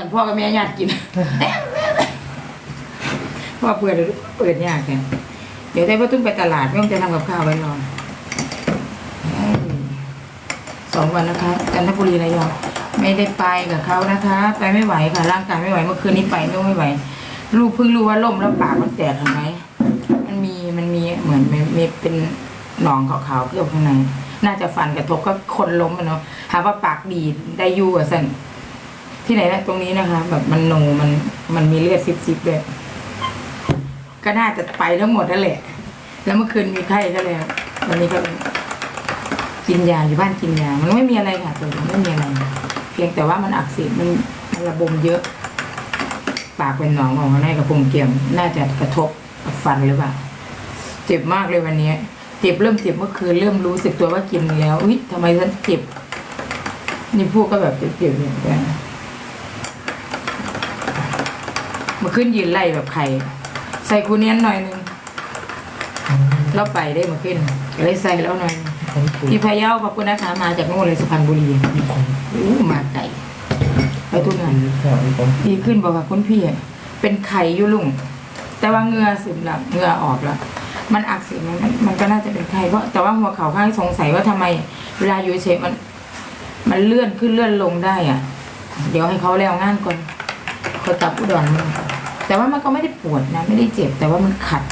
ท่านพ่อกับแม่ญาติกิน พ่อเปิดเปิดยากแกเดี๋ยวได้พ่อตุ้มไปตลาดไม่ต้องจะทำกับข้าวไว้รอสองวันนะคะจันทบุรีระยองไม่ได้ไปกับเขานะคะ ไปไม่ไหวค่ะ ร่างกายไม่ไหวเมื่อคืนนี้ไปนู่นไม่ไหว ลูกเพิ่งรู้ว่าล่มแล้วปากมันแตกเห็นไหมมันมีมันมีเหมือนมีมเป็นหนองขาวๆเกี่ยวข้างใน น่าจะฟันกระทบก็คนล้มอะเนาะหาว่าปากดีได้ยูอะสัน ที่ไหนนะตรงนี้นะคะ แบบมันโนมันมันมีเลือดซิบๆด้วยก็น่าจะไปทั้งหมดนั่นแหละ แล้วเมื่อคืนมีไข้ก็แล้ววันนี้ก็กินยาอยู่บ้านกินยา มันไม่มีอะไรค่ะตัวมันไม่มีอะไร เพียงแต่ว่ามันอักเสบมันมันระบมเยอะ ปากเป็นหนองของข้างในกับพุงเกี่ยม น่าจะกระทบกับฟันหรือเปล่า เจ็บมากเลยวันนี้ เจ็บเริ่มเจ็บเมื่อคืนเริ่มรู้สึกตัวว่ากินแล้วอุ้ยทำไมฉันเจ็บ นี่พูดก็แบบเจ็บๆอย่างนี้เมาขึ้นยืนไล่แบบไข่ใส่คูเนียนหน่อยนึงแล้วไปได้มาขึ้นก็เลยใส่แล้วหน่อยนึงของกูพี่พะเยาขอบคุณนะคะมาจากโน่นเลยสุพรรณบุรีมีของอู้มาไก่ไปทุกงานของมีของดีขึ้นบอกว่าคุณพี่เป็นไข่อยุลุงแต่ว่าเหงือซึมแล้วเหงือออกแล้วมันอักเสบมันมันมันก็น่าจะเป็นไข้เพราะแต่ว่าหัวเข่าข้างสงสัยว่าทำไม เวลาอยู่เฉยๆมัน มันเลื่อนขึ้นเลื่อนลงได้อะ เดี๋ยวให้เขาแล้วงานก่อนเขาตับอุดรมัน แต่ว่ามันก็ไม่ได้ปวดนะไม่ได้เจ็บ แต่ว่ามันขัด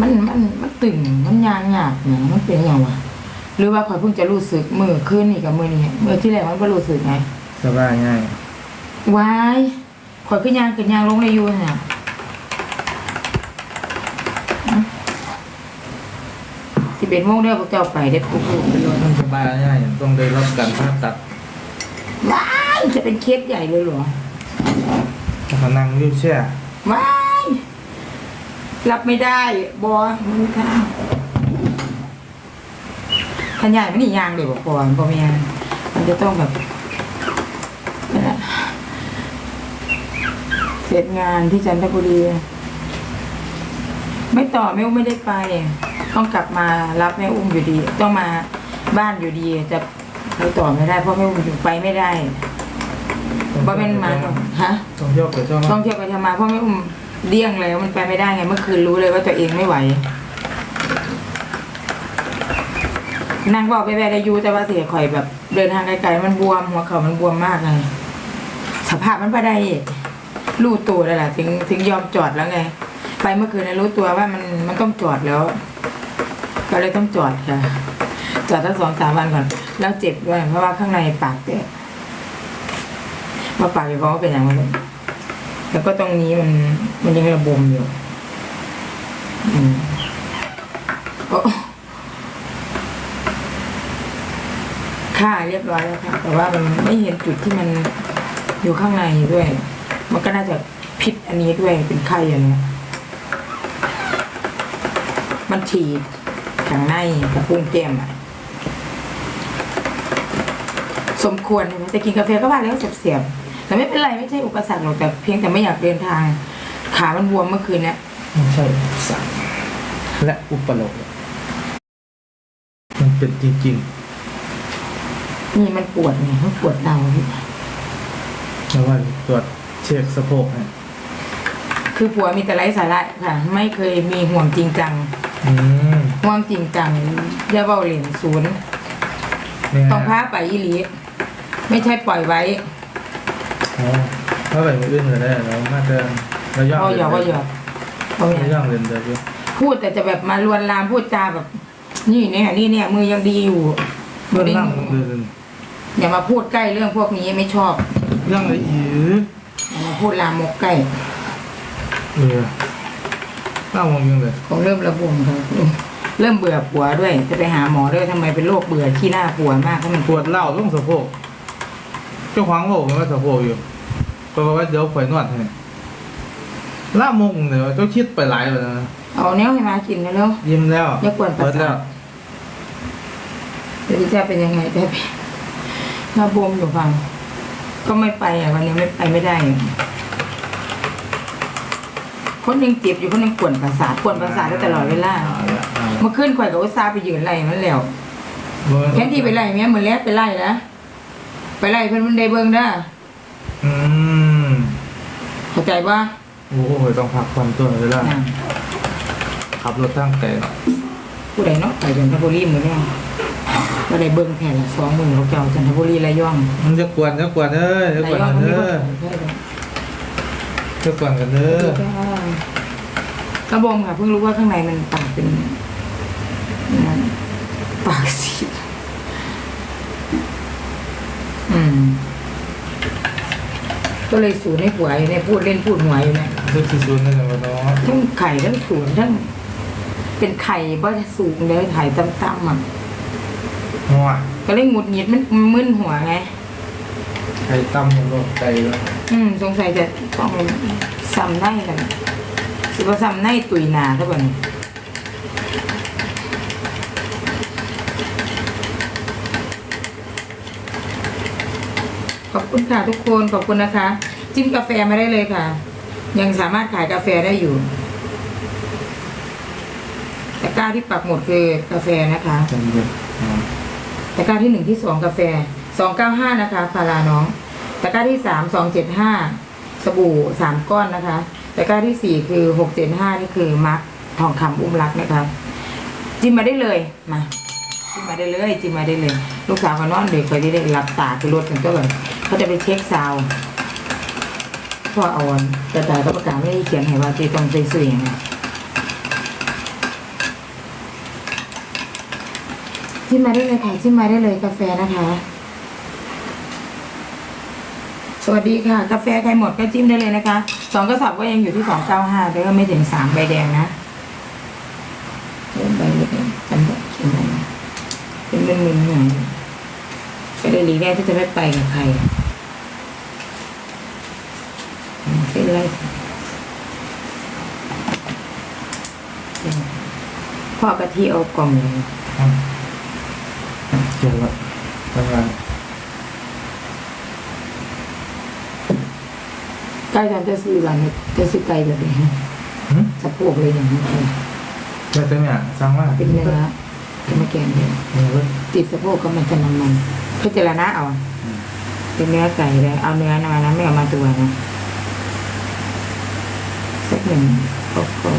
มันมันมันตึงมันยางหยาบเนี่ยมันเป็นยังไงวะหรือว่าคอยเพิ่งจะรู้สึกมือขึ้นนี่กับมือนี่มือที่แรกมันไม่รู้สึกไงสบายง่ายวายขอยขึ้นยางขึ้นยางลงในยูน่ะสิบเอ็ดโมงเด้อพวกเจ้าไปได้ปุ๊บปุ๊บไปเลยมันสบายง่ายต้องได้รับการผ่าตัดว้ายจะเป็นเคสใหญ่เลยเหรอพนังวิวแช่ว้ายรับไม่ได้บอมันค่ะขันใหญ่ไม่นี่ยางเดี๋ยบอกก่อนพอมียมันจะต้องแบบนั่แหละเสร็จงานที่จันทบุรีไม่ต่อแม่อุ้มไม่ได้ไป ต้องกลับมารับแม่อุ้มอยู่ดี ต้องมาบ้านอยู่ดีจะไปต่อไม่ได้เพราะแม่อุ้มอยู่ไปไม่ได้ บ่เป็นมาหรอกฮะต้องเที่ยวไปเที่ยวต้มาองเที่ยวไปเที่ยวมาเพราะแม่อุ้มเดี้ยงแล้วมันไปไม่ได้ไงเมื่อคืนรู้เลยว่าตัวเองไม่ไหวนั่งบอกไปแวะได้อยูแต่ว่าเสียข่อยแบบ เดินทางไกลๆมันบวมหัวเข่ามันบวมมากไงสภาพมันไปได้รู้ตัวแล้วล่ะถึงถึงยอมจอดแล้วไง ไปเมื่อคืนนะรู้ตัวว่ามันมันต้องจอดแล้ว ก็เลยต้องจอดค่ะจอดตั้งสองสามวันก่อน แล้วเจ็บด้วยเพราะว่าข้างในปากแตก ว่าปากอยู่เพราะว่าเป็นอย่างไรแล้วก็ตรงนี้มันมันยังระบมอยู่ อืมค่าเรียบร้อยแล้วค่ะ แต่ว่ามันไม่เห็นจุดที่มันอยู่ข้างในด้วย มันก็น่าจะพิษอันนี้ด้วยเป็นไข้อย่างเนี้ยมันฉีดข้างในกับพุงแก้มอะสมควรใช่ไหมแต่กินกาแฟก็ว่าแล้วเสียบๆ แต่ไม่เป็นไรไม่ใช่อุปสรรคหรอกแต่เพียงแต่ไม่อยากเดินทาง ขามันบวมเมื่อคืนเนี้ยไม่ใช่สังและอุปโลกมันเป็นจริงนี่มันปวดไงมันปวดเราๆแล้วว่าตรวจเช็คสะโพกนะคือผัวมีแต่ไร้สาระค่ะ ไม่เคยมีห่วงจริงจังอืมห่วงจริงจังอย่าเบาเหรียญศูนย์เนี่ยต้องพาไปอีหลี ไม่ใช่ปล่อยไว้ อ๋อถ้าไปมืออื่นก็ได้แล้วมาเจอระยองก็หยอกก็หยอกเอาอย่างระยองเรียนเดียวอยู่พูดแต่จะแบบมาลวนลามพูดจาแบบ นี่เนี่ยนี่เนี่ยมือยังดีอยู่เรื่องได้นั่งคืออย่ามาพูดใกล้เรื่องพวกนี้ไม่ชอบ เรื่องอะไรอีกอย่ามาพูดลามกใกล้เออเล่ามองยังเลยของเริ่มระบมครับเริ่มเบื่อผัวด้วย จะไปหาหมอด้วยทำไมเป็นโรคเบื่อขี้หน้าผัวมากเพราะมันปวดเล่าต้องสะโพก เจ้าของโลกมันว่าสะโพกอยู่ก็บอกว่าเดี๋ยวข่อยนวดให้ล่ามงเนี่ยเจ้าคิดไปหลายแล้วนะเอาเนี้ยให้มากินแล้วยิ้มแล้วอย่ากวนประสาทเปิดแล้วเดี๋ยวจะเป็นยังไงจะเป็นระบมอยู่ฟังก็ไม่ไปอะวันนี้ไม่ไปไม่ได้อะคนยังเจ็บอยู่คนยังกวนประสาทกวนประสาทได้ตลอดเวลาเอาละเอาละเมื่อคืนข่อยกับอุตสาห์ไปยืนไล่มันแล้วแทนที่ไปไล่เมียมือแรกไปไล่นะ ไปไล่เพิ่นมันได้เบิ่งเด้ออืมใจว่าโอ้โหต้องพักผ่อนตัวเวลาขับรถตั้งแต่ผู้ใดเนาะไปจันทบุรีมือเนี่ยก็ได้เบิ่งแผ่นละสองหมื่นเขาเจ้าจันทบุรีระยองมันจะกวนจะกวนเอ้ยจะระกวนยองกันมันมีเด้คอนใช่เลยจะกวนกันเด้อกระบองค่ะเพิ่งรู้ว่าข้างในมันปากเป็นนั่นปากสีอืม ก็เลยสูนให้หัวอยู่เนี่ยพูดเล่นพูดหัวอยู่เนี่ยเรื่องที่สุดนั่นแหละวะเนาะทั้งไข่ทั้งสูนทั้งเป็นไข่บ่สูงเลยไข่ต่ำๆอะหัวก็เลยหงุดหงิดมันมึนหัวไงไข่ตั้มมันก็ไก่วะอืมสงสัยจะต้องซ้ำได้กันสิว่าซ้ำในตุยหนาถ้าบ่เนี่ยขอบ คุณค่ะทุกคนขอบคุณนะคะ จิ้มกาแฟมาได้เลยค่ะ ยังสามารถขายกาแฟได้อยู่ตะกร้าที่ปักหมดคือกาแฟนะคะจังเลยอ๋อตะกร้าที่หนึ่งที่สองกาแฟสองเก้าห้านะคะพาราน้องตะกร้าที่สามสองเจ็ดห้าสบู่สามก้อนนะคะตะกร้าที่สี่คือหกเจ็ดห้านี่คือมาร์คทองคำอุ้มรักนะคะจิ้มมาได้เลยมาจิ้มมาได้เลยจิ้มมาได้เลย ลูกสาวเขานอนเด็กคอยที่ได้รับตาคือรถกันก็เลย เขาจะไปเช็คซาวพ่อเอาอันกระต่ายก็ประกาศไม่ได้เขียนให้ว่าจะต้องใส่เสียงไงจิ้มมาได้เลยค่ะจิ้มมาได้เลยกาแฟนะคะ สวัสดีค่ะ กาแฟใครหมดก็จิ้มได้เลยนะคะสองกระสอบก็ยังอยู่ที่สองเก้าห้าแต่ก็ไม่ถึงสามใบแดงนะเริ่มใบเล็กๆจำได้เขียนไว้นะเป็นมึนหน่อยก็เลยหลีแรกที่จะไม่ไปกับใคร อืมเส้นไรพ่อกะทิเอากล่องเลยอะเขียนละทำงานใกล้กันจะซื้อร้านนี้จะซื้อไก่แบบนี้หืมสะโพกเลยอย่างนี้ค่ะแล้วแต่เนี่ยสั่งมาเป็นเนื้อจะมาแกงเลยเนื้อเว้ยติดสะโพกก็มันจะมันมันๆพิจารณาเอาอืมเป็นเนื้อไก่เลยเอาเนื้อมานะไม่เอามาตัวนะสัก หนึ่งก็พอ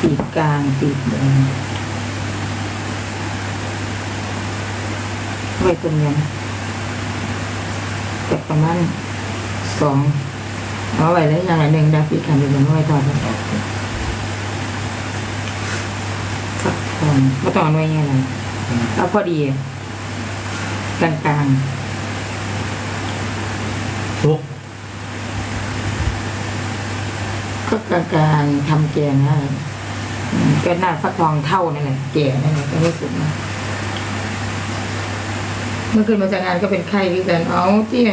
ปีกกลางปีกบนไว้ตรงนี้แต่ประมาณสองเอาไว้แล้วอย่างละหนึ่งดาปีกขันอยู่บนไว้ต่อไป โอเค สักทอง ไม่ต้องเอาไว้ไงไรอืมเอาพอดีกลางกลางทุกๆก็กลางกลางๆทำแกงนะอืมก็หน้าฟักทองเท่านั่นแหละแก่นั่นแหละก็ไม่สุดนะเมื่อคืนมาจากงานก็เป็นไข้พี่กันเอาเจี้ย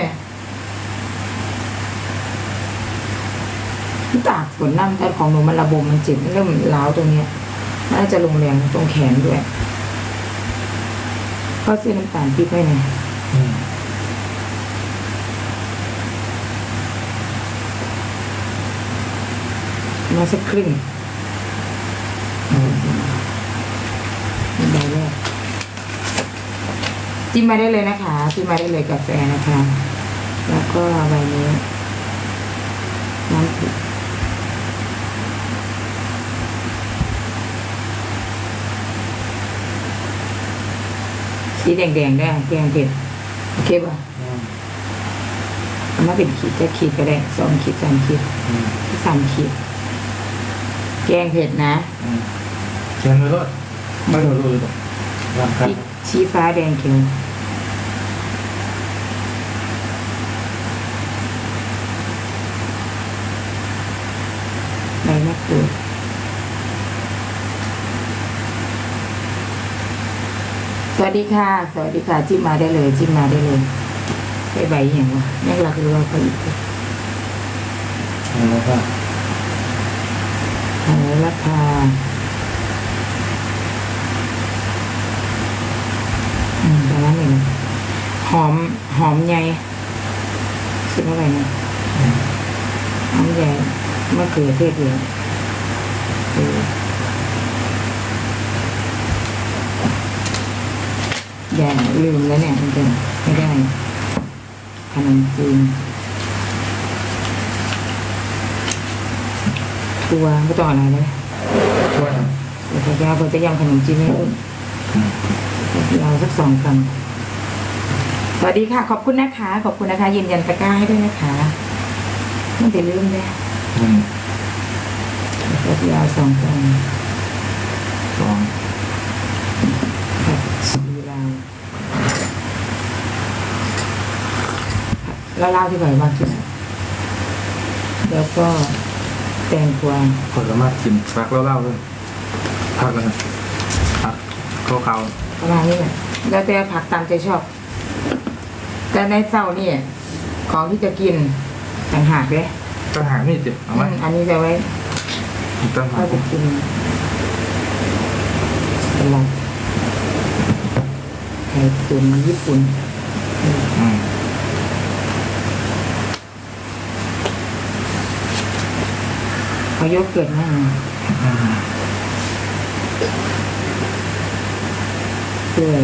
ตากฝนน้ำแต่ของหนูมันระบมมันเจ็บมันเริ่มร้าวตรงเนี้ย น่าจะลงแรงตรงแขนด้วยก็ซื้อน้ำตาลพริกไว้หน่อยมาสักครึ่งใบแรกจิ้มมาได้เลยนะคะจิ้มมาได้เลยกาแฟนะคะ แล้วก็ใบนี้น้ำผึ้ง สีแดงๆได้แกงเผ็ดโอเคป่ะอืมเอามาเป็นขีดจะขีดก็ได้สองขีดสามขีดอืมสามขีด แกงเผ็ดนะอืมเขียนไว้รถไม่รู้รู้หรอกร่างกายสีชี้ฟ้าแดงเขียวใบมะกรูด วัสดีค่ะ สวัสดีค่ะจิ้มมาได้เลยจิ้มมาได้เลยใส่ใบอย่างวะยังหลักรู้ว่าเขาอีกแล้วก็โหระพาอืมประมาณนี้นะหอมหอมใหญ่คิดว่าอะไรนะอืมหอมใหญ่มะเขือเทศเหลือง เอย่าลืมแล้วเนี่ยมันจะไม่ได้ขนมจีนตัวไม่ต้ออะไรเลยช่วยเดี๋ยวจะเอาไปจะยำขนมจีนให้ลูกเราสักสองคำสวัสดีค่ะ ขอบคุณนะคะ ขอบคุณนะคะยืนยันตะกร้าให้ด้วยนะคะไม่ได้ลืมเลยอืมเดี๋ยวจะเอาสองคำสอง ผัดชีลาว แล้วเล่าที่บ่อยว่ากินแล้วก็แตงกวาคนสามารถกินพักแล้วเล่าด้วยพักแล้วนะพักเขาเขาประมาณนี้แหละแล้วแต่ผักตามใจชอบ แต่ในเศร้านี่ของที่จะกินต่างหากเลยตั้งหางนี่เจ็บเอาไหมอืมอันนี้จะไว้ตั้งหาก็งจะกินสลัดไข่ตุ๋นญี่ปุ่น อืม เขายกเกิดมาอืมเปื่อย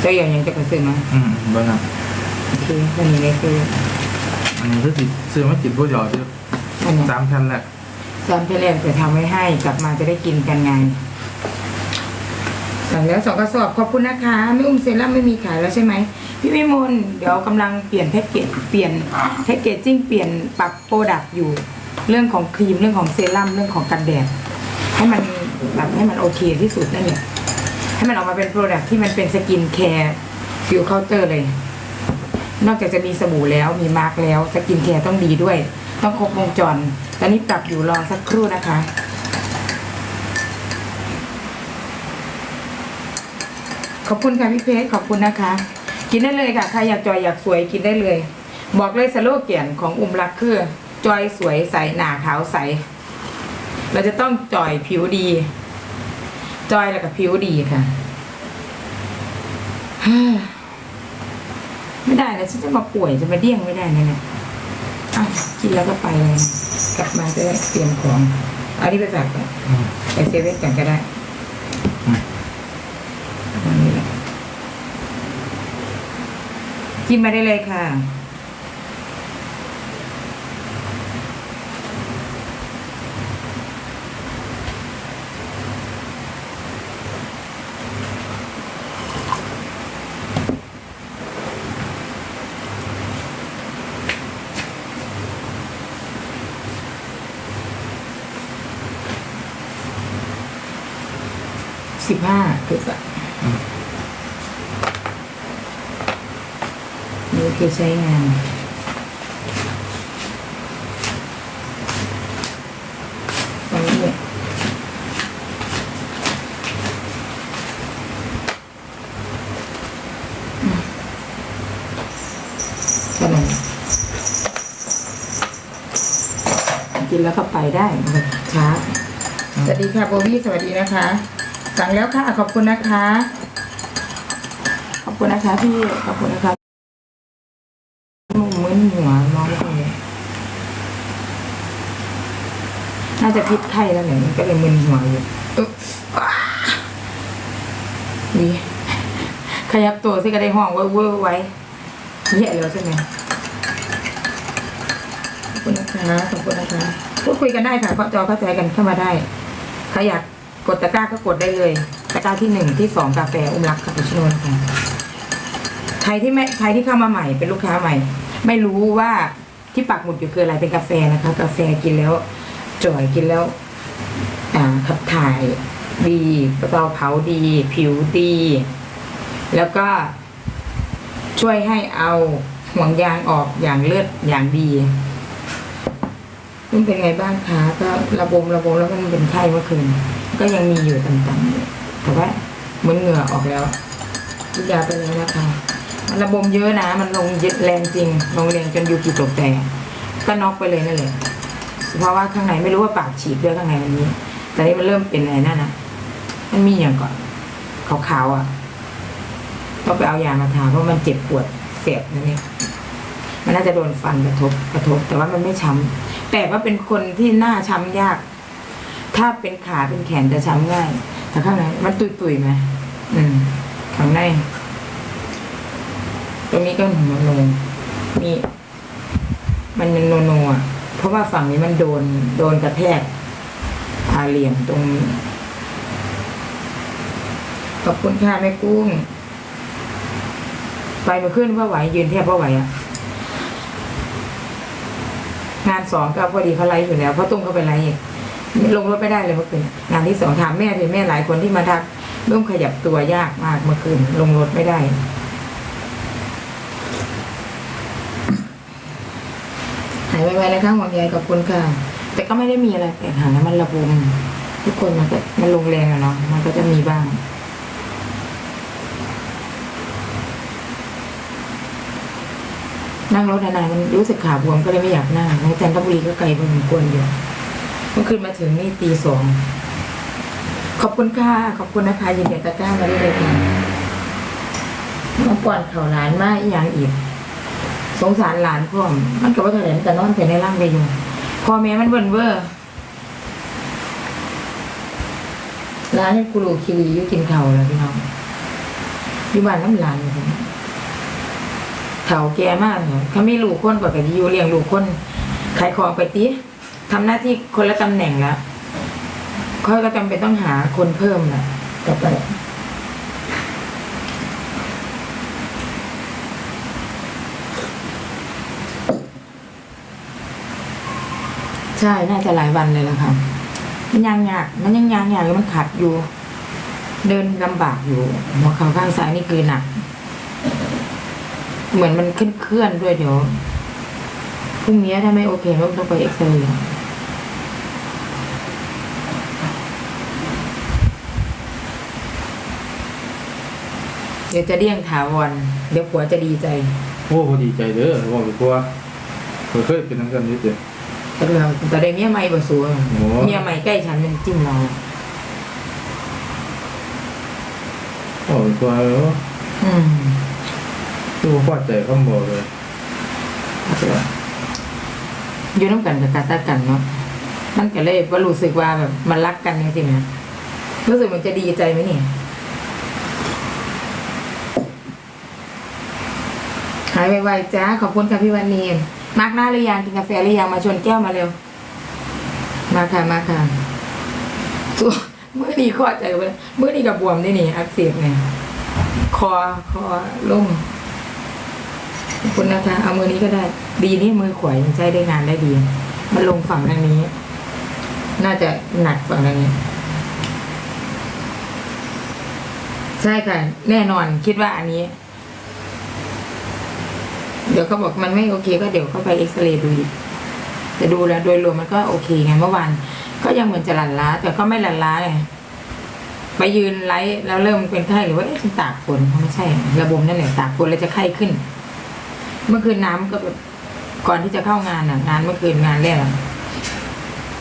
เจ้าอย่างยังจะกระซื้อมาอืมบ้านะโอเควันนี้เลยคืออันนี้คือสิซื้อมากินพวกหยอดที่อันนี้สามชั้นแหละซ้ำเพลนจะทำไว้ให้กลับมาจะได้กินกันไง สั่งแล้วสองกระสอบขอบคุณนะคะไม่อุ้มเซรั่มไม่มีขายแล้วใช่ไหมพี่วิมลเดี๋ยวกำลังเปลี่ยนแพ็กเกจเปลี่ยนแพ็กเกจจิ้งเปลี่ยนปรับโปรดักต์อยู่ เรื่องของครีมเรื่องของเซรั่มเรื่องของกันแดดให้มันแบบให้มันโอเคที่สุดนั่นแหละให้มันออกมาเป็นโปรดักที่มันเป็นสกินแคร์ฟิวเคาน์เตอร์เลย นอกจากจะมีสบู่แล้วมีมาร์กแล้วสกินแคร์ต้องดีด้วย ต้องครบวงจร ตอนนี้ปรับอยู่รอสักครู่นะคะขอบคุณค่ะพี่เพชรขอบคุณนะคะ กินได้เลยค่ะใครอยากจอยอยากสวยกินได้เลย บอกเลยสโลแกนของอุ้มรักคือ จอยสวยใสหนาขาวใส เราจะต้องจอยผิวดี จอยแล้วกับผิวดีค่ะไม่ได้นะฉันจะมาป่วยจะมาเดี้ยงไม่ได้นะเนี่ยอะกินแล้วก็ไปเลย กลับมาจะได้เตรียมของเอาที่ไปฝากก่อนไปเซเว่นกันก็ได้กินมาได้เลยค่ะ สิบห้าพฤษภานี่คือใช้งานตอนนี้เนี่ยอืมแค่นั้นกินแล้วก็ไปได้ช้าสวัสดีค่ะโบวี่สวัสดีนะคะ สั่งแล้วค่ะ ขอบคุณนะคะ ขอบคุณนะคะพี่ ขอบคุณนะคะมึนหัวมองไม่ค่อยเห็นน่าจะพิษไข้แล้วเนี่ยมันก็เลยมึนหัวอยู่อึ๊บอ้านี่ขยับตัวสิก็ได้ห้องเว้อเว้ไว้แย่แล้วใช่ไหมขอบคุณนะคะขอบคุณนะคะพูดคุยกันได้ค่ะเพราะจอเข้าใจกันเข้ามาได้ใครอยาก กดตะกร้าก็กดได้เลย ตะกร้าที่หนึ่งที่สองกาแฟอุ้มรักคาปูชิโน่นะคะใครที่ไม่ใครที่เข้ามาใหม่เป็นลูกค้าใหม่ ไม่รู้ว่าที่ปักหมุดอยู่คืออะไรเป็นกาแฟนะคะ กาแฟกินแล้วจ่อยกินแล้วอ่าขับถ่ายดีเตาเผาดี ผิวดี แล้วก็ช่วยให้เอาห่วงยางออกอย่างเลือดอย่างดี มันเป็นไงบ้างคะก็ระบมระบมแล้วมันเป็นไข้เมื่อคืน ก็ยังมีอยู่ต่ำๆอยู่แต่ว่าเหมือนเหงื่อออกแล้วกินยาไปแล้วนะคะมันระบมเยอะนะ มันลงเยอะแรงจริง ลงแรงจนยูกิตกแตกก็น็อกไปเลยนั่นแหละเพราะว่าข้างในไม่รู้ว่าปากฉีกด้วยข้างในมันนี้ แต่นี่มันเริ่มเป็นอะไรนั่นนะมันมีอย่างก่อนขาวๆอะต้องไปเอายามาทาเพราะมันเจ็บปวดเสียบนั่นเอง มันน่าจะโดนฟันกระทบกระทบ แต่ว่ามันไม่ช้ำแต่ว่าเป็นคนที่หน้าช้ำยาก ถ้าเป็นขาเป็นแขนจะช้ำง่าย แต่ข้างในมันตุยๆไหมอืมข้างใน ตรงนี้ก็หัวโนมีมันเป็นโนโนอะ เพราะว่าฝั่งนี้มันโดนโดนกระแทกอาเหลี่ยมตรงขอบคุณค่ะแม่กุ้ง ไปมาขึ้นว่าไหวยืนแทบว่าไหวอะ งานสองก็พอดีเขาไลฟ์อยู่แล้วเพราะตุ้มเขาไปไลฟ์อีกลงรถไม่ได้เลยเมื่อคืนงานที่สองถามแม่ถึงแม่หลายคนที่มาทักเริ่มขยับตัวยากมากเมื่อคืนลงรถไม่ได้หายไวๆนะคะห่วงใยขอบคุณค่ะ แต่ก็ไม่ได้มีอะไรแตกหักนะมันระบมทุกคนมันก็มันลงแรงอะเนาะมันก็จะมีบ้าง นั่งรถนานๆมันรู้สึกขาบวมก็เลยไม่อยากนั่งในจันทบุรีก็ไกลพอสมควรอยู่เมื่อคืนมาถึงนี่ตีสองขอบคุณค่ะ ขอบคุณนะคะยินดีตะกร้ามาได้เลยค่ะมาป่อนเข่าหลานมากอีกอย่างอีก สงสารหลานพ่อมมันก็ว่าเท่าไหร่นก็นอนไปในร่างไปอยู่พ่อแม่มันเบิ่นเว่อร์ร้านนี่กูรูคิรีอยู่กินเข่าแล้วพี่น้องอยู่บ้านน้ำหลานอยู่ เฒ่าแก่มากเขาไม่ลูกคนกว่ากับอยู่เลี้ยงลูกคนขายของไปติทำหน้าที่คนละตำแหน่งแล้วเขาก็จำเป็นต้องหาคนเพิ่มแหละต่อไปใช่ น่าจะหลายวันเลยละค่ะ มันยังยาก มันยังยากยากอยู่มันขัดอยู่ เดินลำบากอยู่หัวเข่าข้างซ้ายนี่คือหนัก เหมือนมันเคลื่อนเคลื่อนๆด้วยเดี๋ยวพรุ่งนี้ถ้าไม่โอเคก็ต้องไปเอ็กซเรย์เดี๋ยวจะเดี่ยงถาวรเดี๋ยวผัวจะดีใจ โอ้พอดีใจเด้อบอกเลยว่าเคยเป็นทั้งกันนิดเดียวแต่เราแต่ได้เมียใหม่บ่สัวโอ้เมียใหม่ใกล้ฉันมันจิ้มเราโอ้ยตัวเอ ออืมตัวพอใจคำบอกเลยอยู่น้ำกันกับกาตากันเนาะมันก็เลยว่ารู้สึกว่าแบบมันรักกันจริงๆนะรู้สึกมันจะดีใจไหมนี่หายไวๆจ้าขอบคุณค่ะพี่วันนีมาร์กหน้าหรือยังกินกาแฟหรือยังมาชวนแก้วมาเร็ว มาค่ะมาค่ะส่วเมื่อนี้ข้อใจไปเมื่อนี้กับบวมนี่นี่อักเสบไงคอคอล่ม คุณนะคะ เอามือนี้ก็ได้ ดีนี่มือขวายังใช้ได้งานได้ดี มันลงฝั่งทางนี้ น่าจะหนักฝั่งทางนี้ ใช่ค่ะ แน่นอนคิดว่าอันนี้ เดี๋ยวเขาบอกมันไม่โอเค ก็เดี๋ยวเขาไปเอ็กซเรย์ดูอีกแต่ดูแล้วโดยรวมมันก็โอเคไงเมื่อวานก็ยังเหมือนจะหลั่นล้า แต่ก็ไม่หลั่นล้าไงไปยืนไลฟ์แล้วเริ่มเป็นไข้หรือว่าฉันตากฝนไม่ใช่ ระบบนั่นแหละตากฝนแล้วจะไข้ขึ้น เมื่อคืนน้ำก็แบบก่อนที่จะเข้างานอะ งานเมื่อคืนงานแรกอะ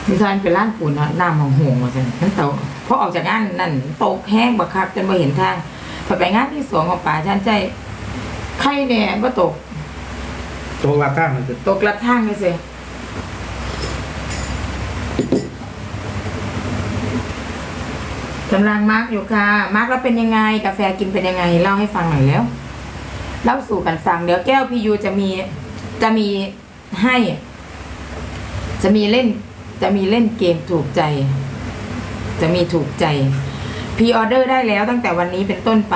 มิซานเป็นร้านปูนอะน้ำของหงมาสินั่นเตาพอออกจากงานนั่นตกแห้งบักคักจนมาเห็นทางพอไปงานที่สองของป่าชันใจไข้แน่ก็ตกตัวราคามันจะตกกระทั่งเลยสิกำลังมาร์กอยู่ค่ะ มาร์กแล้วเป็นยังไง กาแฟกินเป็นยังไง เล่าให้ฟังหน่อยแล้ว เล่าสู่กันฟังเดี๋ยวแก้วพียูจะมีจะมีให้ จะมีเล่น จะมีเล่นเกมถูกใจ จะมีถูกใจพ r ออเดอร์ได้แล้วตั้งแต่วันนี้เป็นต้นไป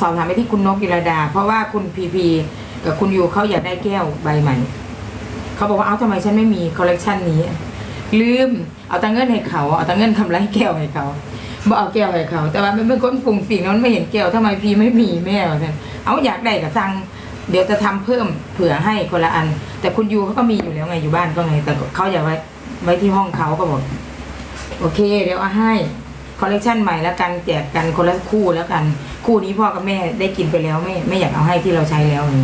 สอบถามไปที่คุณนกกิรดา เพราะว่าคุณพีพีกับคุณยูเขาอยากได้แก้วใบใหม่เขาบอกว่าเอ้าทำไมฉันไม่มีคอลเลกชันนี้ ลืมเอาตังเงินให้เขาเอาตังเงินทำไรแก้วให้เขาบ่เอาแก้วให้เขา แต่ว่ามันเป็นคนฝุ่งฝิ่งแล้นไม่เห็นแก้วทำไมพีไม่มีแม่ท่าน เอาอยากได้ก็สั่งเดี๋ยวจะทำเพิ่มเผื่อให้คนละอัน แต่คุณยูเขาก็มีอยู่แล้วไงอยู่บ้านก็ไง แต่เขาอยากไว้ไว้ที่ห้องเขาก็บอก โอเค เดี๋ยวเอาให้คอลเลกชันใหม่แล้วกันแจกกันคนละคู่แล้วกัน คู่นี้พ่อกับแม่ได้กินไปแล้วไม่ไม่อยากเอาให้ที่เราใช้แล้วไง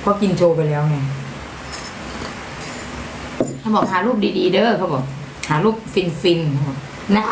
เพราะกินโชว์ไปแล้วไงเขาบอกหารูปดีๆ เด้อเขาบอก หารูปฟินๆเขาบอกนะ